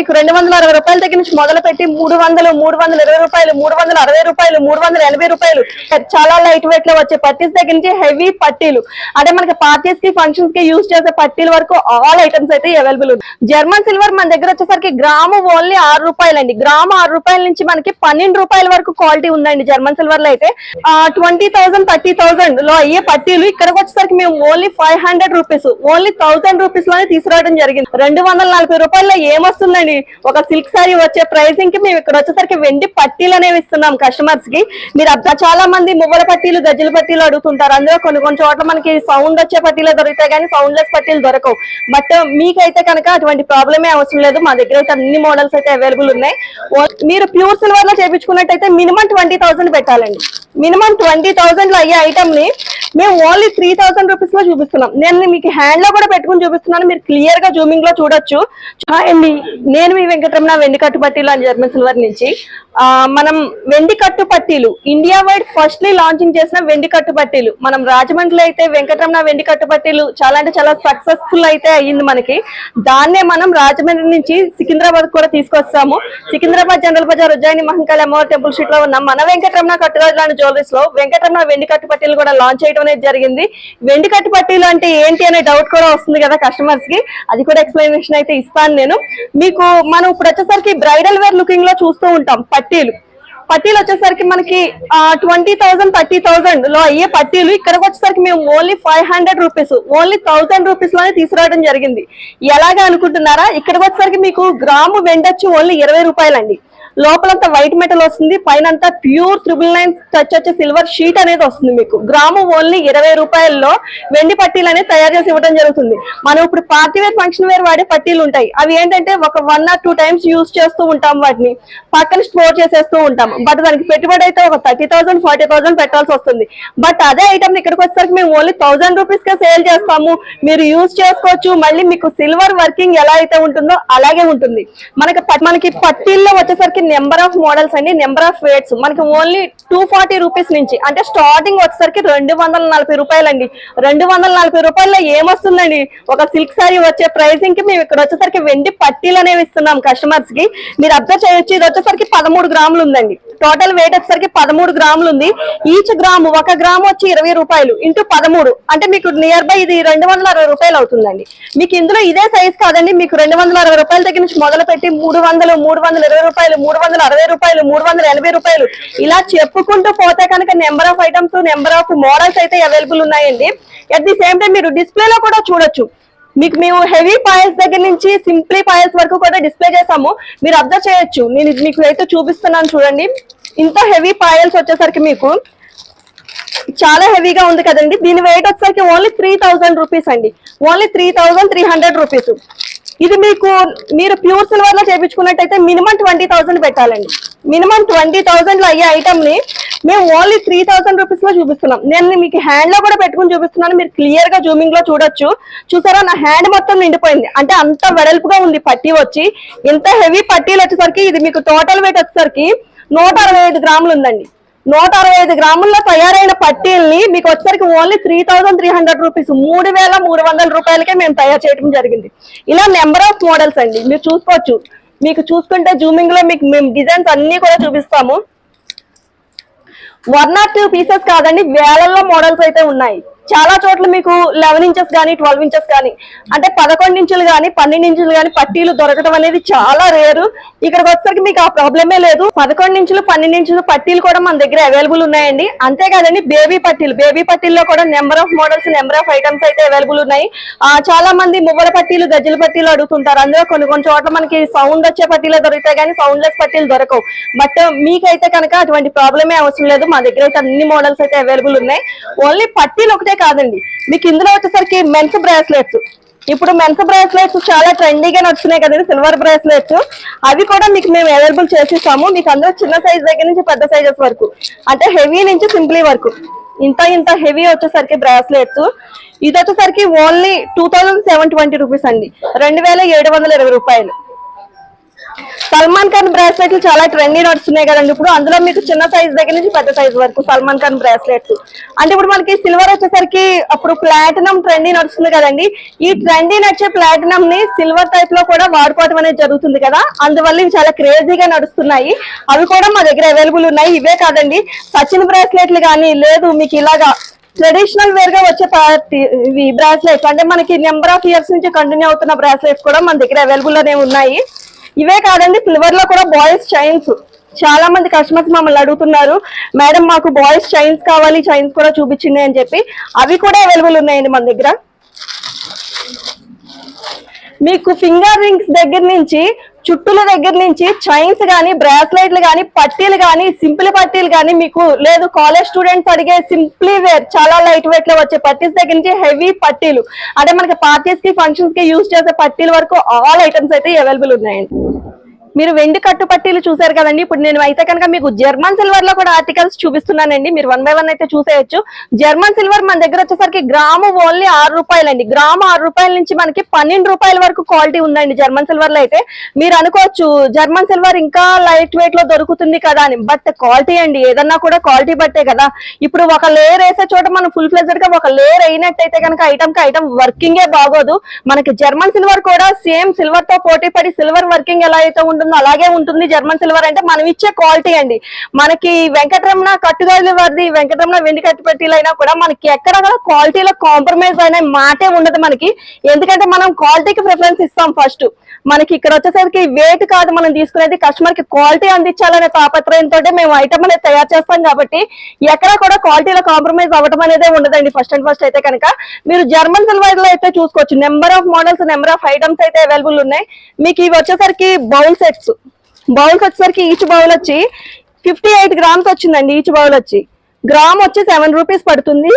మీకు రెండు వందల అరవై రూపాయల దగ్గర నుంచి మొదలు పెట్టి మూడు వందలు మూడు వందల ఇరవై రూపాయలు మూడు వందల అరవై రూపాయలు మూడు వందల ఎనభై రూపాయలు చాలా లైట్ వెయిట్లో వచ్చే పట్టీస్ దగ్గర నుంచి హెవీ పట్టీలు. అంటే మనకి పార్టీస్కి ఫంక్షన్స్కి యూజ్ చేసే పట్టీల వరకు ఆల్ ఐటమ్స్ అయితే అవైలబుల్ ఉంది. జర్మన్ సిల్వర్ మన దగ్గర వచ్చేసరికి గ్రాము ఓన్లీ ఆరు రూపాయలు అండి గ్రాము ఆరు రూపాయల నుంచి మనకి పన్నెండు రూపాయల వరకు క్వాలిటీ ఉందండి జర్మన్ సిల్వర్లో అయితే. ట్వంటీ థౌసండ్ థర్టీ థౌసండ్లో అయ్యే పట్టీలు ఇక్కడికి వచ్చేసరికి మేము only five hundred rupees only thousand రూపీస్లోనే తీసుకురావడం జరిగింది. రెండు వందల నలభై రూపాయల్లో ఏమొస్తుందండి? ఒక సిల్క్ సారీ వచ్చే ప్రైసింగ్కి మేము ఇక్కడ వచ్చేసరికి వెండి పట్టీలు అనేవి ఇస్తున్నాం కస్టమర్స్కి. మీరు చాలా మంది మువ్వల పట్టీలు గజ్జల పట్టీలు అడుగుతుంటారు. అందులో కొన్ని కొన్ని చోట్ల మనకి సౌండ్ వచ్చే పట్టీలు దొరుకుతాయి కానీ సౌండ్ లెస్ పట్టీలు దొరకవు. బట్ మీకైతే కనుక అటువంటి ప్రాబ్లమే అవసరం లేదు. మా దగ్గర అయితే అన్ని మోడల్స్ అయితే అవైలబుల్ ఉన్నాయి. మీరు ప్యూర్ సిల్వర్లో చేపించుకున్నట్టయితే మినిమం ట్వంటీ పెట్టాలండి. మినిమం ట్వంటీ థౌసండ్లో అయ్యే ఐటమ్ని మేము ఓన్లీ త్రీ థౌసండ్ రూపీస్లో చూపిస్తున్నాం. నేను మీకు హ్యాండ్లో కూడా పెట్టుకుని చూపిస్తున్నాను. మీరు క్లియర్గా జూమింగ్లో చూడొచ్చు. అండి నేను మీ వెంకటరమణ వెండి కట్టు పట్టీలు అని జర్మన్ సిల్వర్ నుంచి. మనం వెండి కట్టు పట్టీలు ఇండియా వైడ్ ఫస్ట్లీ లాంచింగ్ చేసిన వెండి కట్టు పట్టీలు మనం రాజమండ్రిలో అయితే వెంకటరమణ వెండి కట్టు పట్టీలు చాలా అంటే చాలా సక్సెస్ఫుల్ అయితే అయ్యింది మనకి. దాన్నే మనం రాజమండ్రి నుంచి సికింద్రాబాద్ కూడా తీసుకొస్తాము. సికింద్రాబాద్ జనరల్ బజార్ ఉజ్జాయిని మహంకాళి అమ్మవారి టెంపుల్ స్ట్రీట్లో ఉన్న. మన వెంకటరమణ కట్టురాజు జ్యువెలరీస్లో వెంకటరమణ వెండి కట్టు పట్టీలు కూడా లాంచ్ చేయడం అనేది జరిగింది. వెండి కట్టు పట్టీలు అంటే ఏంటి అనే డౌట్ కూడా వస్తుంది కదా కస్టమర్స్కి. అది కూడా ఎక్స్ప్లెనేషన్ అయితే ఇస్తాను నేను. మీకు మనం ఇప్పుడు వచ్చేసరికి బ్రైడల్ వేర్ లుకింగ్లో చూస్తూ ఉంటాం పట్టీలు. పట్టీలు వచ్చేసరికి మనకి ట్వంటీ థౌసండ్ థర్టీ థౌసండ్లో అయ్యే పట్టీలు. ఇక్కడికి వచ్చేసరికి మేము only five hundred rupees only thousand రూపీస్లోనే తీసుకురావడం జరిగింది. ఎలాగా అనుకుంటున్నారా? ఇక్కడికి వచ్చేసరికి మీకు గ్రాము వెండొచ్చి ఓన్లీ ఇరవై రూపాయలండి. లోపలంతా వైట్ మెటల్ వస్తుంది పైన అంతా ప్యూర్ త్రిబుల్ నైన్ టచ్ వచ్చే సిల్వర్ షీట్ అనేది వస్తుంది మీకు. గ్రాము ఓన్లీ ఇరవై రూపాయల్లో వెండి పట్టీలు అనేది తయారు చేసి ఇవ్వడం జరుగుతుంది. మనం ఇప్పుడు పార్టీ వేర్ ఫంక్షన్ వేర్ వాడే పట్టీలు ఉంటాయి. అవి ఏంటంటే ఒక one or two times use చేస్తూ ఉంటాం వాటిని. పక్కన స్టోర్ చేసేస్తూ ఉంటాం. బట్ దానికి పెట్టుబడి అయితే ఒక థర్టీ థౌసండ్ ఫార్టీ థౌసండ్ పెట్టాల్సి వస్తుంది. బట్ అదే ఐటమ్ ఇక్కడికి వచ్చేసరికి మేము ఓన్లీ థౌసండ్ రూపీస్గా సేల్ చేస్తాము. మీరు యూజ్ చేసుకోవచ్చు. మళ్ళీ మీకు సిల్వర్ వర్కింగ్ ఎలా అయితే ఉంటుందో అలాగే ఉంటుంది. మనకి మనకి పట్టీల్లో వచ్చేసరికి నెంబర్ ఆఫ్ మోడల్స్ అండి నెంబర్ ఆఫ్ వేట్స్ మనకి ఓన్లీ టూ ఫార్టీ రూపీస్ నుంచి అంటే స్టార్టింగ్ వచ్చేసరికి రెండు వందల నలభై రూపాయలండి. రెండు వందల నలభై రూపాయల్లో ఏమొస్తుందండి? ఒక సిల్క్ సారీ వచ్చే ప్రైసింగ్కి మేము ఇక్కడ వచ్చేసరికి వెండి పట్టీలు అనేవి ఇస్తున్నాం కస్టమర్స్కి. మీరు అబ్జర్వ్ చేయొచ్చు ఇది వచ్చేసరికి పదమూడు గ్రాములు ఉందండి. టోటల్ వెయిట్ వచ్చేసరికి పదమూడు గ్రాములు ఉంది. ఈచ్ గ్రాము ఒక గ్రాము వచ్చి ఇరవై రూపాయలు ఇంటూ పదమూడు. అంటే మీకు నియర్ బై ఇది రెండు వందల అరవై రూపాయలు అవుతుందండి. మీకు ఇందులో ఇదే సైజ్ కాదండి మీకు రెండు వందల అరవై రూపాయల దగ్గర నుంచి మొదలు పెట్టి మూడు వందలు మూడు వందల ఇరవై రూపాయలు మూడు వందల అరవై రూపాయలు మూడు వందల ఎనభై రూపాయలు ఇలా చెప్పుకుంటూ పోతే కనుక number of items number of models అయితే అవైలబుల్ ఉన్నాయండి. అట్ ది సేమ్ టైం మీరు డిస్ప్లేలో కూడా చూడొచ్చు. మీకు మేము హెవీ పాయల్స్ దగ్గర నుంచి సింప్లీ పాయల్స్ వరకు కూడా డిస్ప్లే చేసాము మీరు అబ్జర్వ్ చేయొచ్చు. నేను మీకు అయితే చూపిస్తున్నాను చూడండి. ఇంత హెవీ పాయల్స్ వచ్చేసరికి మీకు చాలా హెవీగా ఉంది కదండి. దీని వెయిట్ వచ్చేసరికి ఓన్లీ త్రీ థౌసండ్ రూపీస్ అండి. Only three thousand three hundred rupees ఇది మీకు మీరు ప్యూర్ సిల్వర్లో చేయించుకున్నట్టయితే మినిమం ట్వంటీ థౌసండ్ పెట్టాలండి. మినిమం ట్వంటీ థౌసండ్లో అయ్యే ఐటమ్ని మేము ఓన్లీ త్రీ థౌసండ్ రూపీస్లో చూపిస్తున్నాం. నేను మీకు హ్యాండ్లో కూడా పెట్టుకుని చూపిస్తున్నాను. మీరు క్లియర్గా జూమింగ్లో చూడొచ్చు. చూసారా? నా హ్యాండ్ మొత్తం నిండిపోయింది. అంటే అంత వెడల్పుగా ఉంది పట్టీ వచ్చి. ఇంత హెవీ పట్టీలు వచ్చేసరికి ఇది మీకు టోటల్ వెయిట్ వచ్చేసరికి నూట అరవై ఐదు గ్రాములు ఉందండి. నూట అరవై ఐదు గ్రాముల్లో తయారైన పట్టీల్ని మీకు వచ్చేసరికి only three thousand three hundred rupees మూడు వేల మూడు వందల రూపాయలకే మేము తయారు చేయడం జరిగింది. ఇలా నెంబర్ ఆఫ్ మోడల్స్ అండి మీరు చూసుకోవచ్చు. మీకు చూసుకుంటే జూమింగ్లో మీకు మేము డిజైన్స్ అన్ని కూడా చూపిస్తాము. వన్ ఆర్ టూ పీసెస్ కాదండి వేలల్లో మోడల్స్ అయితే ఉన్నాయి. చాలా చోట్ల మీకు లెవెన్ ఇంచెస్ కానీ ట్వెల్వ్ ఇంచెస్ కానీ అంటే పదకొండు ఇంచులు కానీ పన్నెండు ఇంచులు కానీ పట్టీలు దొరకడం అనేది చాలా రేరు. ఇక్కడికి వచ్చేసరికి మీకు ఆ ప్రాబ్లమే లేదు. పదకొండు ఇంచులు పన్నెండు ఇంచులు పట్టీలు కూడా మన దగ్గర అవైలబుల్ ఉన్నాయండి. అంతేకాదండి బేబీ పట్టీలు. బేబీ పట్టీల్లో కూడా number of models number of items అయితే అవైలబుల్ ఉన్నాయి. ఆ చాలా మంది మువ్వల పట్టీలు గజ్జల పట్టీలు అడుగుతుంటారు. అందులో కొన్ని కొన్ని చోట్ల మనకి సౌండ్ వచ్చే పట్టీలు దొరుకుతాయి కానీ సౌండ్ లెస్ పట్టీలు దొరకవు. బట్ మీకైతే కనుక అటువంటి ప్రాబ్లమే అవసరం లేదు. మా దగ్గర అయితే అన్ని మోడల్స్ అయితే అవైలబుల్ ఉన్నాయి. ఓన్లీ పట్టీలు ఒకటి కాదండి. మీకు ఇందులో వచ్చేసరికి మెన్స్ బ్రాస్లెట్స్ ఇప్పుడు మెన్స్ బ్రాస్లెట్స్ చాలా ట్రెండీగా నడుస్తున్నాయి కదండి సిల్వర్ బ్రాస్లెట్స్ అవి కూడా మీకు మేము అవైలబుల్ చేసిస్తాము. మీకు అందులో చిన్న సైజ్ దగ్గర నుంచి పెద్ద సైజెస్ వరకు. అంటే హెవీ నుంచి సింప్లీ వరకు. ఇంత ఇంత హెవీ వచ్చేసరికి బ్రాస్లెట్స్ ఇది వచ్చేసరికి only two thousand seven twenty rupees అండి. రెండు వేల ఏడు వందల ఇరవై రూపాయలు. సల్మాన్ ఖాన్ బ్రాస్లెట్లు చాలా ట్రెండీ నడుస్తున్నాయి కదండి. ఇప్పుడు అందులో మీకు చిన్న సైజ్ దగ్గర నుంచి పెద్ద సైజ్ వరకు సల్మాన్ ఖాన్ బ్రాస్లెట్స్ అంటే ఇప్పుడు మనకి సిల్వర్ వచ్చేసరికి అప్పుడు ప్లాటినం ట్రెండీ నడుస్తుంది కదండి. ఈ ట్రెండీ నడిచే ప్లాటినం ని సిల్వర్ టైప్లో కూడా వాడుకోవడం అనేది జరుగుతుంది కదా. అందువల్ల ఇవి చాలా క్రేజీగా నడుస్తున్నాయి. అవి కూడా మా దగ్గర అవైలబుల్ ఉన్నాయి. ఇవే కాదండి. సచిన్ బ్రాస్లెట్లు కానీ లేదు మీకు ఇలాగా ట్రెడిషనల్ వేర్గా వచ్చే పార్టీ ఇవి బ్రాస్లెట్స్ అంటే మనకి నెంబర్ ఆఫ్ ఇయర్స్ నుంచి కంటిన్యూ అవుతున్న బ్రాస్లెట్స్ కూడా మన దగ్గర అవైలబుల్ అనేవి ఉన్నాయి. ఇవే కాదండి సిల్వర్లో కూడా బాయ్స్ చైన్స్ చాలా మంది కస్టమర్స్ మమ్మల్ని అడుగుతున్నారు మేడం మాకు బాయ్స్ చైన్స్ కావాలి చైన్స్ కూడా చూపించింది అని చెప్పి. అవి కూడా అవైలబుల్ ఉన్నాయండి మన దగ్గర. మీకు ఫింగర్ రింగ్స్ దగ్గర నుంచి చుట్టుల దగ్గర నుంచి చైన్స్ కానీ బ్రాస్లెట్లు కానీ పట్టీలు కానీ సింపుల్ పట్టీలు కానీ మీకు లేదు. కాలేజ్ స్టూడెంట్స్ అడిగే సింప్లీ వేర్ చాలా లైట్ వెయిట్లో వచ్చే పట్టీస్ దగ్గర నుంచి హెవీ పట్టీలు. అంటే మనకి పార్టీస్కి ఫంక్షన్స్కి యూజ్ చేసే పట్టీల వరకు ఆల్ ఐటమ్స్ అయితే అవైలబుల్ ఉన్నాయండి. మీరు వెండి కట్టు పట్టీలు చూసారు కదండి. ఇప్పుడు నేను అయితే కనుక మీకు జర్మన్ సిల్వర్లో కూడా ఆర్టికల్స్ చూపిస్తున్నానండి. మీరు వన్ బై వన్ అయితే చూసేయచ్చు. జర్మన్ సిల్వర్ మన దగ్గర వచ్చేసరికి గ్రాము ఓన్లీ ఆరు రూపాయలండి. గ్రాము ఆరు రూపాయల నుంచి మనకి పన్నెండు రూపాయల వరకు క్వాలిటీ ఉందండి జర్మన్ సిల్వర్లో అయితే. మీరు అనుకోవచ్చు జర్మన్ సిల్వర్ ఇంకా లైట్ వెయిట్లో దొరుకుతుంది కదా అని. బట్ క్వాలిటీ అండి ఏదన్నా కూడా క్వాలిటీ బట్టే కదా. ఇప్పుడు ఒక లేయర్ వేసే చోట మనం ఫుల్ ఫ్లెజర్గా ఒక లేయర్ అయినట్టయితే కనుక ఐటమ్కి ఐటమ్ వర్కింగే బాగోదు. మనకి జర్మన్ సిల్వర్ కూడా సేమ్ సిల్వర్తో పోటీ పడి సిల్వర్ వర్కింగ్ ఎలా అయితే ఉంటుందో అలాగే ఉంటుంది జర్మన్ సిల్వర్ అంటే మనం ఇచ్చే క్వాలిటీ అండి. మనకి వెంకటరమణ కట్టుగాలి వారిది వెంకటరమణ వెండి కట్టుపెట్టిలైనా కూడా మనకి ఎక్కడ కూడా క్వాలిటీలో కాంప్రమైజ్ అనే మాటే ఉండదు మనకి. ఎందుకంటే మనం క్వాలిటీకి ప్రిఫరెన్స్ ఇస్తాం ఫస్ట్ మనకి ఇక్కడ వచ్చేసరికి వెయిట్ కాదు మనం తీసుకునేది కస్టమర్కి క్వాలిటీ అందించాలనే తాపత్రయంతో మేము ఐటమ్ అనేది తయారు చేస్తాం కాబట్టి ఎక్కడ కూడా క్వాలిటీలో కాంప్రమైజ్ అవ్వడం అనేది ఉండదండి ఫస్ట్ అండ్ ఫస్ట్ అయితే కనుక. మీరు జర్మన్ సిల్వర్లో అయితే చూసుకోవచ్చు. Number of models number of items అయితే అవైలబుల్ ఉన్నాయి. మీకు ఇవి వచ్చేసరికి బౌల్స్ సెట్స్ బౌల్స్ వచ్చేసరికి ఈచ్ బౌల్ వచ్చి ఫిఫ్టీ ఎయిట్ గ్రామ్స్ వచ్చిందండి ఈచ్ బౌల్ వచ్చి. గ్రామ్ వచ్చి సెవెన్ రూపీస్ పడుతుంది.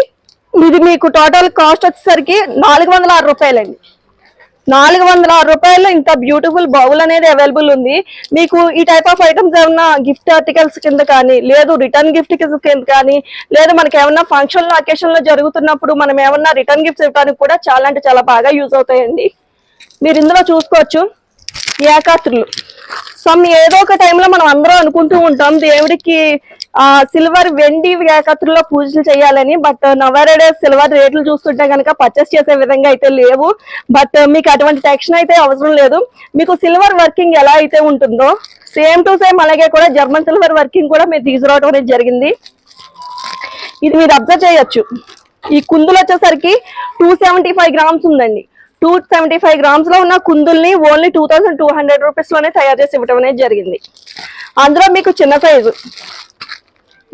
ఇది మీకు టోటల్ కాస్ట్ వచ్చేసరికి నాలుగు వందల ఆరు రూపాయలండి. నాలుగు వందల ఆరు రూపాయలు ఇంత బ్యూటిఫుల్ బౌల్ అనేది అవైలబుల్ ఉంది. మీకు ఈ టైప్ ఆఫ్ ఐటమ్స్ ఏమన్నా గిఫ్ట్ ఆర్టికల్స్ కింద కానీ లేదు రిటర్న్ గిఫ్ట్ కింద కానీ లేదు మనకి ఏమన్నా ఫంక్షన్ అకేషన్లో లో జరుగుతున్నప్పుడు మనం ఏమన్నా రిటర్న్ గిఫ్ట్స్ ఇవ్వడానికి కూడా చాలా అంటే చాలా బాగా యూజ్ అవుతాయండి. మీరు ఇందులో చూసుకోవచ్చు ఏకాత్రులు. స్వామి ఏదో ఒక టైంలో మనం అందరం అనుకుంటూ ఉంటాం దేవుడికి ఆ సిల్వర్ వెండి ఏకాత్రుల్లో పూజలు చేయాలని బట్ నవారెడే సిల్వర్ రేట్లు చూస్తుంటే కనుక పర్చేస్ చేసే విధంగా అయితే లేవు. బట్ మీకు అటువంటి టెక్షన్ అయితే అవసరం లేదు. మీకు సిల్వర్ వర్కింగ్ ఎలా అయితే ఉంటుందో సేమ్ టు సేమ్ అలాగే కూడా జర్మన్ సిల్వర్ వర్కింగ్ కూడా మీరు తీసుకురావడం అనేది జరిగింది. ఇది మీరు అబ్జర్వ్ చేయొచ్చు. ఈ కుందులు వచ్చేసరికి టూ సెవెంటీ ఫైవ్ గ్రామ్స్ ఉందండి. టూ సెవెంటీ ఫైవ్ గ్రామ్స్లో ఉన్న కుందుల్ని only two thousand two hundred రూపీస్లోనే తయారు చేసి ఇవ్వడం అనేది జరిగింది. అందులో మీకు చిన్న సైజు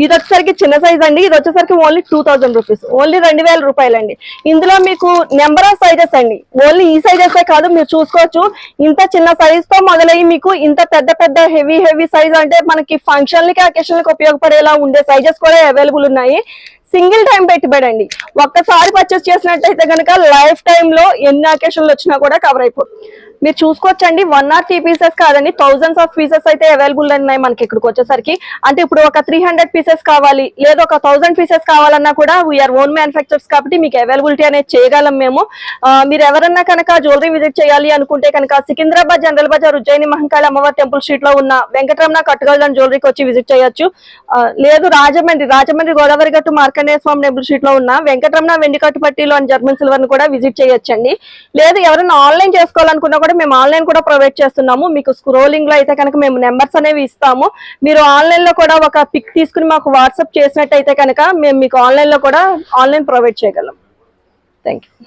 ఇది వచ్చేసరికి చిన్న సైజ్ అండి. ఇది వచ్చేసరికి only two thousand rupees only రెండు వేల రూపాయలండి. ఇందులో మీకు నెంబర్ ఆఫ్ సైజెస్ అండి. ఓన్లీ ఈ సైజెస్ కాదు మీరు చూసుకోవచ్చు. ఇంత చిన్న సైజ్తో మొదలయ్యి మీకు ఇంత పెద్ద పెద్ద హెవీ హెవీ సైజ్ అంటే మనకి ఫంక్షన్లకి అకేషన్లకి ఉపయోగపడేలా ఉండే సైజెస్ కూడా అవైలబుల్ ఉన్నాయి. సింగిల్ టైం పెట్టుబడి అండి ఒక్కసారి పర్చేస్ చేసినట్టయితే కనుక లైఫ్ టైంలో లో ఎన్ని అకేషన్లు వచ్చినా కూడా కవర్ అయిపోతుంది మీరు చూసుకోవచ్చండి వన్ ఆర్ త్రీ పీసెస్ కాదండి థౌజండ్స్ ఆఫ్ పీసెస్ అయితే అవైలబుల్ ఉన్నాయి మనకి ఇక్కడికి వచ్చేసరికి. అంటే ఇప్పుడు ఒక త్రీ హండ్రెడ్ పీసెస్ కావాలి లేదా ఒక థౌసండ్ పీసెస్ కావాలన్నా కూడా వీఆర్ ఓన్ మ్యానుఫ్యాక్చర్స్ కాబట్టి మీకు అవైలబిలిటీ అనేది చేయగలం మేము. మీరు ఎవరన్నా కనుక జ్యువెలరీ విజిట్ చేయాలి అనుకుంటే కనుక సికింద్రాబాద్ జనరల్ బజార్ ఉజ్జయిని మహంకాళి అమ్మవారి టెంపుల్ స్ట్రీట్లో ఉన్న వెంకటరమణ కట్టుగల్దని జ్యువెలరీకి వచ్చి విజిట్ చేయొచ్చు. లేదు రాజమండ్రి రాజమండ్రి గోదావరి గట్టు మార్కెట్ మార్కండేయ స్వామి టెంపుల్ స్ట్రీట్లో ఉన్న వెంకటరమణ వెండికట్టుపట్టిలో అని జర్మన్ సిల్వర్ని కూడా విజిట్ చేయొచ్చండి. లేదు ఎవరైనా ఆన్లైన్ చేసుకోవాలనుకున్నా కూడా మేము ఆన్లైన్ కూడా ప్రొవైడ్ చేస్తున్నాము. మీకు స్క్రోలింగ్లో అయితే కనుక మేము నెంబర్స్ అనేవి ఇస్తాము. మీరు ఆన్లైన్లో కూడా ఒక పిక్ తీసుకుని మాకు వాట్సాప్ చేసినట్టయితే కనుక మేము మీకు ఆన్లైన్లో కూడా ఆన్లైన్ ప్రొవైడ్ చేయగలం. Thank you